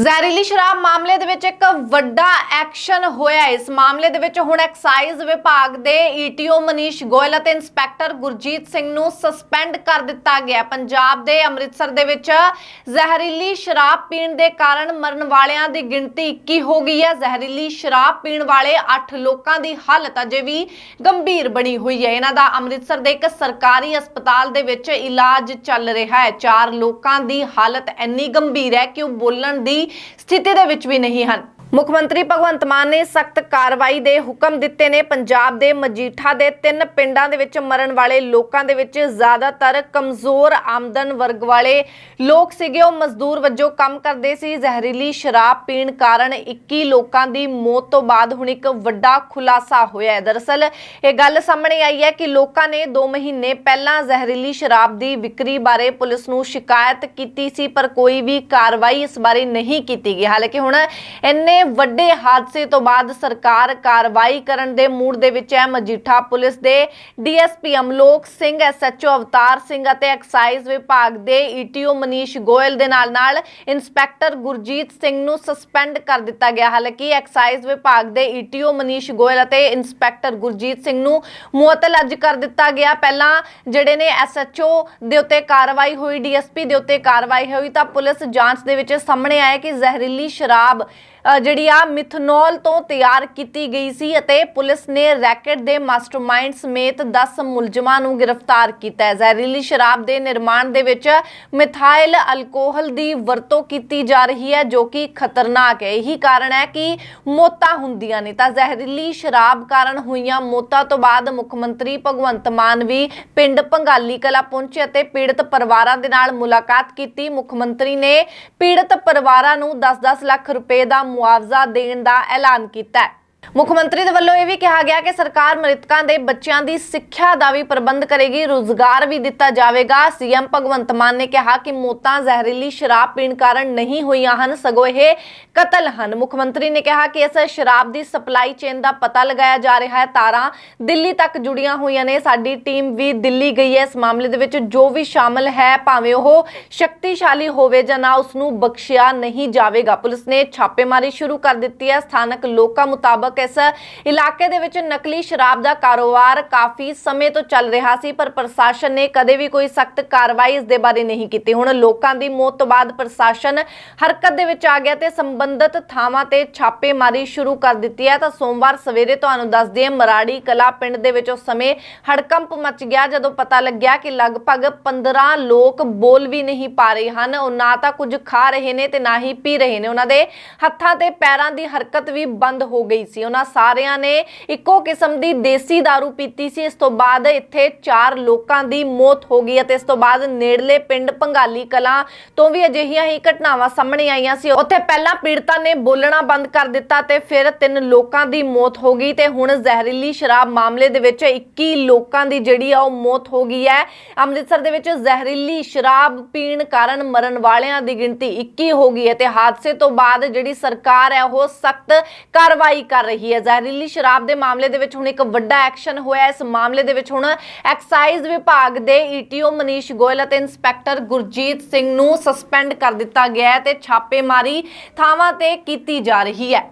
ਜ਼ਹਿਰੀਲੀ ਸ਼ਰਾਬ ਮਾਮਲੇ ਦੇ ਵਿੱਚ ਇੱਕ ਵੱਡਾ ਐਕਸ਼ਨ ਹੋਇਆ ਇਸ ਮਾਮਲੇ ਦੇ ਵਿੱਚ ਹੁਣ ਐਕਸਾਈਜ਼ ਵਿਭਾਗ ਦੇ ਈਟੀਓ ਮਨੀਸ਼ ਗੋਇਲ ਅਤੇ ਇੰਸਪੈਕਟਰ ਗੁਰਜੀਤ ਸਿੰਘ ਨੂੰ ਸਸਪੈਂਡ ਕਰ ਦਿੱਤਾ ਗਿਆ ਪੰਜਾਬ ਦੇ ਅੰਮ੍ਰਿਤਸਰ ਦੇ ਵਿੱਚ ਜ਼ਹਿਰੀਲੀ ਸ਼ਰਾਬ ਪੀਣ ਦੇ ਕਾਰਨ ਮਰਨ ਵਾਲਿਆਂ ਦੀ ਗਿਣਤੀ 21 ਹੋ ਗਈ ਹੈ। ਜ਼ਹਿਰੀਲੀ ਸ਼ਰਾਬ ਪੀਣ ਵਾਲੇ 8 ਲੋਕਾਂ ਦੀ ਹਾਲਤ ਅਜੇ ਵੀ ਗੰਭੀਰ ਬਣੀ ਹੋਈ ਹੈ। ਇਹਨਾਂ ਦਾ ਅੰਮ੍ਰਿਤਸਰ ਦੇ ਇੱਕ ਸਰਕਾਰੀ ਹਸਪਤਾਲ ਦੇ ਵਿੱਚ ਇਲਾਜ ਚੱਲ ਰਿਹਾ ਹੈ। ਚਾਰ ਲੋਕਾਂ ਦੀ ਹਾਲਤ ਇੰਨੀ ਗੰਭੀਰ ਹੈ ਕਿ ਉਹ ਬੋਲਣ ਦੀ ਸਥਿਤੀ ਦੇ ਵਿੱਚ ਵੀ ਨਹੀਂ ਹਨ। ਮੁੱਖ ਮੰਤਰੀ ਭਗਵੰਤ ਮਾਨ ਨੇ ਸਖਤ ਕਾਰਵਾਈ ਦੇ ਹੁਕਮ ਦਿੱਤੇ ਨੇ। ਪੰਜਾਬ ਦੇ ਮਜੀਠਾ ਦੇ ਤਿੰਨ ਪਿੰਡਾਂ ਦੇ ਵਿੱਚ ਮਰਨ ਵਾਲੇ ਲੋਕਾਂ ਦੇ ਵਿੱਚ ਜ਼ਿਆਦਾਤਰ ਕਮਜ਼ੋਰ ਆਮਦਨ ਵਰਗ ਵਾਲੇ ਲੋਕ ਸੀਗੇ। ਉਹ ਮਜ਼ਦੂਰ ਵਜੋਂ ਕੰਮ ਕਰਦੇ ਸੀ। ਜ਼ਹਿਰੀਲੀ ਸ਼ਰਾਬ ਪੀਣ ਕਾਰਨ 21 ਲੋਕਾਂ ਦੀ ਮੌਤ ਤੋਂ ਬਾਅਦ ਹੁਣ ਇੱਕ ਵੱਡਾ ਖੁਲਾਸਾ ਹੋਇਆ ਹੈ। ਦਰਅਸਲ ਇਹ ਗੱਲ ਸਾਹਮਣੇ ਆਈ ਹੈ ਕਿ ਲੋਕਾਂ ਨੇ 2 ਮਹੀਨੇ ਪਹਿਲਾਂ ਜ਼ਹਿਰੀਲੀ ਸ਼ਰਾਬ ਦੀ ਵਿਕਰੀ ਬਾਰੇ ਪੁਲਿਸ ਨੂੰ ਸ਼ਿਕਾਇਤ ਕੀਤੀ ਸੀ, ਪਰ ਕੋਈ ਵੀ ਕਾਰਵਾਈ ਇਸ ਬਾਰੇ ਨਹੀਂ ਕੀਤੀ ਗਈ। ਹਾਲਾਂਕਿ ਹੁਣ ਇੰਨੇ ਵੱਡੇ ਹਾਦਸੇ ਤੋਂ ਬਾਅਦ ਸਰਕਾਰ ਕਾਰਵਾਈ ਕਰਨ ਦੇ ਮੂਡ ਦੇ ਵਿੱਚ ਹੈ ਮਜੀਠਾ ਪੁਲਿਸ ਦੇ ਡੀਐਸਪੀ ਅਮਲੋਕ ਸਿੰਘ ਐਸਐਚਓ ਅਵਤਾਰ ਸਿੰਘ ਅਤੇ ਐਕਸਾਈਜ਼ ਵਿਭਾਗ ਦੇ ਈਟੀਓ ਮਨੀਸ਼ ਗੋਇਲ ਦੇ ਨਾਲ ਨਾਲ ਇੰਸਪੈਕਟਰ ਗੁਰਜੀਤ ਸਿੰਘ ਨੂੰ ਸਸਪੈਂਡ ਕਰ ਦਿੱਤਾ ਗਿਆ। ਹਾਲਾਂਕਿ ਐਕਸਾਈਜ਼ ਵਿਭਾਗ ਦੇ ਈਟੀਓ ਮਨੀਸ਼ ਗੋਇਲ ਅਤੇ ਇੰਸਪੈਕਟਰ ਗੁਰਜੀਤ ਸਿੰਘ ਨੂੰ ਮੁਅੱਤਲ ਅੱਜ ਕਰ ਦਿੱਤਾ ਗਿਆ। ਪਹਿਲਾਂ ਜਿਹੜੇ ਨੇ ਐਸਐਚਓ ਦੇ ਉੱਤੇ ਕਾਰਵਾਈ ਹੋਈ ਡੀਐਸਪੀ ਦੇ ਉੱਤੇ ਕਾਰਵਾਈ ਹੋਈ ਤਾਂ ਪੁਲਿਸ ਜਾਂਚ ਦੇ ਵਿੱਚ ਸਾਹਮਣੇ ਆਇਆ ਕਿ ਜ਼ਹਿਰੀਲੀ ਸ਼ਰਾਬ ਜਿਹੜੀ ਆ ਮਿਥਨੋਲ ਤੋਂ ਤਿਆਰ ਕੀਤੀ ਗਈ ਸੀ ਅਤੇ ਪੁਲਿਸ ਨੇ ਰੈਕਟ ਦੇ ਮਾਸਟਰਮਾਈਂਡ ਸਮੇਤ 10 ਮੁਲਜ਼ਮਾਂ ਨੂੰ ਗ੍ਰਿਫਤਾਰ ਕੀਤਾ ਹੈ। ਜ਼ਹਿਰੀਲੀ ਸ਼ਰਾਬ ਦੇ ਨਿਰਮਾਣ ਦੇ ਵਿੱਚ ਮਿਥਾਈਲ ਅਲਕੋਹਲ ਦੀ ਵਰਤੋਂ ਕੀਤੀ ਜਾ ਰਹੀ ਹੈ, ਜੋ ਕਿ ਖਤਰਨਾਕ ਹੈ। ਇਹੀ ਕਾਰਨ ਹੈ ਕਿ ਮੌਤਾਂ ਹੁੰਦੀਆਂ ਨੇ। ਤਾਂ ਜ਼ਹਿਰੀਲੀ ਸ਼ਰਾਬ ਕਾਰਨ ਹੋਈਆਂ ਮੌਤਾਂ ਤੋਂ ਬਾਅਦ ਮੁੱਖ ਮੰਤਰੀ ਭਗਵੰਤ ਮਾਨ ਵੀ ਪਿੰਡ ਭੰਗਾਲੀ ਕਲਾ ਪਹੁੰਚੇ ਅਤੇ ਪੀੜਤ ਪਰਿਵਾਰਾਂ ਦੇ ਨਾਲ ਮੁਲਾਕਾਤ ਕੀਤੀ। ਮੁੱਖ ਮੰਤਰੀ ਨੇ ਪੀੜਤ ਪਰਿਵਾਰਾਂ ਨੂੰ 10-10 ਲੱਖ ਰੁਪਏ ਦਾ ਮੁਆਵਜ਼ਾ ਦੇਣ ਦਾ ਐਲਾਨ ਕੀਤਾ ਹੈ। ਮੁੱਖ ਮੰਤਰੀ ਦੇ ਵੱਲੋਂ ਇਹ ਵੀ ਕਿਹਾ ਗਿਆ ਕਿ ਸਰਕਾਰ ਮ੍ਰਿਤਕਾਂ ਦੇ ਬੱਚਿਆਂ ਦੀ ਸਿੱਖਿਆ ਦਾ ਵੀ ਪ੍ਰਬੰਧ ਕਰੇਗੀ, ਰੋਜ਼ਗਾਰ ਵੀ ਦਿੱਤਾ ਜਾਵੇਗਾ। ਸੀਐਮ ਭਗਵੰਤ ਮਾਨ ਨੇ ਕਿਹਾ ਕਿ ਮੌਤਾਂ ਜ਼ਹਿਰੀਲੀ ਸ਼ਰਾਬ ਪੀਣ ਕਾਰਨ ਨਹੀਂ ਹੋਈਆਂ ਹਨ, ਸਗੋਂ ਇਹ ਕਤਲ ਹਨ। ਮੁੱਖ ਮੰਤਰੀ ਨੇ ਕਿਹਾ ਕਿ ਇਸ ਸ਼ਰਾਬ ਦੀ ਸਪਲਾਈ ਚੇਨ ਦਾ ਪਤਾ ਲਗਾਇਆ ਜਾ ਰਿਹਾ ਹੈ। ਤਾਰਾਂ ਦਿੱਲੀ ਤੱਕ ਜੁੜੀਆਂ ਹੋਈਆਂ ਨੇ। ਸਾਡੀ ਟੀਮ ਵੀ ਦਿੱਲੀ ਗਈ ਹੈ। ਇਸ ਮਾਮਲੇ ਦੇ ਵਿੱਚ ਜੋ ਵੀ ਸ਼ਾਮਲ ਹੈ, ਭਾਵੇਂ ਉਹ ਸ਼ਕਤੀਸ਼ਾਲੀ ਹੋਵੇ ਜਾਂ ਨਾ, ਉਸ ਨੂੰ ਬਖਸ਼ਿਆ ਨਹੀਂ ਜਾਵੇਗਾ। ਪੁਲਿਸ ਨੇ ਛਾਪੇਮਾਰੀ ਸ਼ੁਰੂ ਕਰ ਦਿੱਤੀ ਹੈ। ਸਥਾਨਕ ਲੋਕਾਂ ਮੁਤਾਬਕ ਇਸ ਇਲਾਕੇ ਦੇ ਵਿੱਚ ਨਕਲੀ ਸ਼ਰਾਬ ਦਾ ਕਾਰੋਬਾਰ ਕਾਫੀ ਸਮੇਂ ਤੋਂ ਚੱਲ ਰਿਹਾ ਸੀ, ਪਰ ਪ੍ਰਸ਼ਾਸਨ ਨੇ ਕਦੇ ਵੀ ਕੋਈ ਸਖਤ ਕਾਰਵਾਈ ਇਸ ਦੇ ਬਾਰੇ ਨਹੀਂ ਕੀਤੀ। ਹੁਣ ਲੋਕਾਂ ਦੀ ਮੌਤ ਤੋਂ ਬਾਅਦ ਪ੍ਰਸ਼ਾਸਨ ਹਰਕਤ ਦੇ ਵਿੱਚ ਆ ਗਿਆ ਤੇ ਸੰਬੰਧਿਤ ਥਾਵਾਂ ਤੇ ਛਾਪੇਮਾਰੀ ਸ਼ੁਰੂ ਕਰ ਦਿੱਤੀ ਹੈ। ਤਾਂ ਸੋਮਵਾਰ ਸਵੇਰੇ ਤੁਹਾਨੂੰ ਦੱਸ ਦਈਏ, ਮਰਾੜੀ ਕਲਾ ਪਿੰਡ ਦੇ ਵਿੱਚ ਉਸ ਸਮੇਂ ਹੜਕੰਪ ਮਚ ਗਿਆ, ਜਦੋਂ ਪਤਾ ਲੱਗਿਆ ਕਿ ਲਗਭਗ 15 ਲੋਕ ਬੋਲ ਵੀ ਨਹੀਂ ਪਾ ਰਹੇ ਹਨ। ਉਹ ਨਾ ਤਾਂ ਕੁਝ ਖਾ ਰਹੇ ਨੇ ਤੇ ਨਾ ਹੀ ਪੀ ਰਹੇ ਨੇ। ਉਹਨਾਂ ਦੇ ਹੱਥਾਂ ਤੇ ਪੈਰਾਂ ਦੀ ਹਰਕਤ ਵੀ ਬੰਦ ਹੋ ਗਈ ਸੀ। ਉਹਨਾਂ ਸਾਰਿਆਂ ਨੇ ਇੱਕੋ ਕਿਸਮ ਦੀ ਦੇਸੀ दारू ਪੀਤੀ ਸੀ। ਇਸ ਤੋਂ ਬਾਅਦ ਇੱਥੇ ਚਾਰ ਲੋਕਾਂ ਦੀ ਮੌਤ ਹੋ ਗਈ ਅਤੇ ਇਸ ਤੋਂ ਬਾਅਦ ਨੇੜਲੇ ਪਿੰਡ ਭੰਗਾਲੀ ਕਲਾਂ ਤੋਂ ਵੀ ਅਜਿਹੀਆਂ ਹੀ ਘਟਨਾਵਾਂ ਸਾਹਮਣੇ ਆਈਆਂ ਸੀ। ਉੱਥੇ ਪਹਿਲਾਂ ਪੀੜਤਾਂ ਨੇ ਬੋਲਣਾ ਬੰਦ ਕਰ ਦਿੱਤਾ ਤੇ ਫਿਰ ਤਿੰਨ ਲੋਕਾਂ ਦੀ ਮੌਤ ਹੋ ਗਈ ਤੇ ਹੁਣ ਜ਼ਹਿਰੀਲੀ ਸ਼ਰਾਬ ਮਾਮਲੇ ਦੇ ਵਿੱਚ 21 ਲੋਕਾਂ ਦੀ ਜਿਹੜੀ ਆ ਉਹ ਮੌਤ ਹੋ ਗਈ ਹੈ। ਅੰਮ੍ਰਿਤਸਰ ਦੇ ਵਿੱਚ ਜ਼ਹਿਰੀਲੀ ਸ਼ਰਾਬ ਪੀਣ ਕਾਰਨ ਮਰਨ ਵਾਲਿਆਂ ਦੀ ਗਿਣਤੀ 21 ਹੋ ਗਈ ਹੈ ਤੇ ਹਾਦਸੇ ਤੋਂ ਬਾਅਦ ਜਿਹੜੀ ਸਰਕਾਰ ਹੈ ਉਹ ਸਖਤ ਕਾਰਵਾਈ ਕਰ ਰਹੀ ਹੈ। ਜ਼ਹਿਰੀਲੀ ਸ਼ਰਾਬ ਦੇ ਮਾਮਲੇ ਦੇ ਵਿੱਚ ਹੁਣ ਇੱਕ ਵੱਡਾ ਐਕਸ਼ਨ ਹੋਇਆ। ਇਸ ਮਾਮਲੇ ਦੇ ਵਿੱਚ ਹੁਣ ਐਕਸਾਈਜ਼ ਵਿਭਾਗ ਦੇ ਈਟੀਓ ਮਨੀਸ਼ ਗੋਇਲ ਅਤੇ ਇੰਸਪੈਕਟਰ ਗੁਰਜੀਤ ਸਿੰਘ ਨੂੰ ਸਸਪੈਂਡ ਕਰ ਦਿੱਤਾ ਗਿਆ ਹੈ ਤੇ ਛਾਪੇਮਾਰੀ ਥਾਵਾਂ ਤੇ ਕੀਤੀ ਜਾ ਰਹੀ ਹੈ।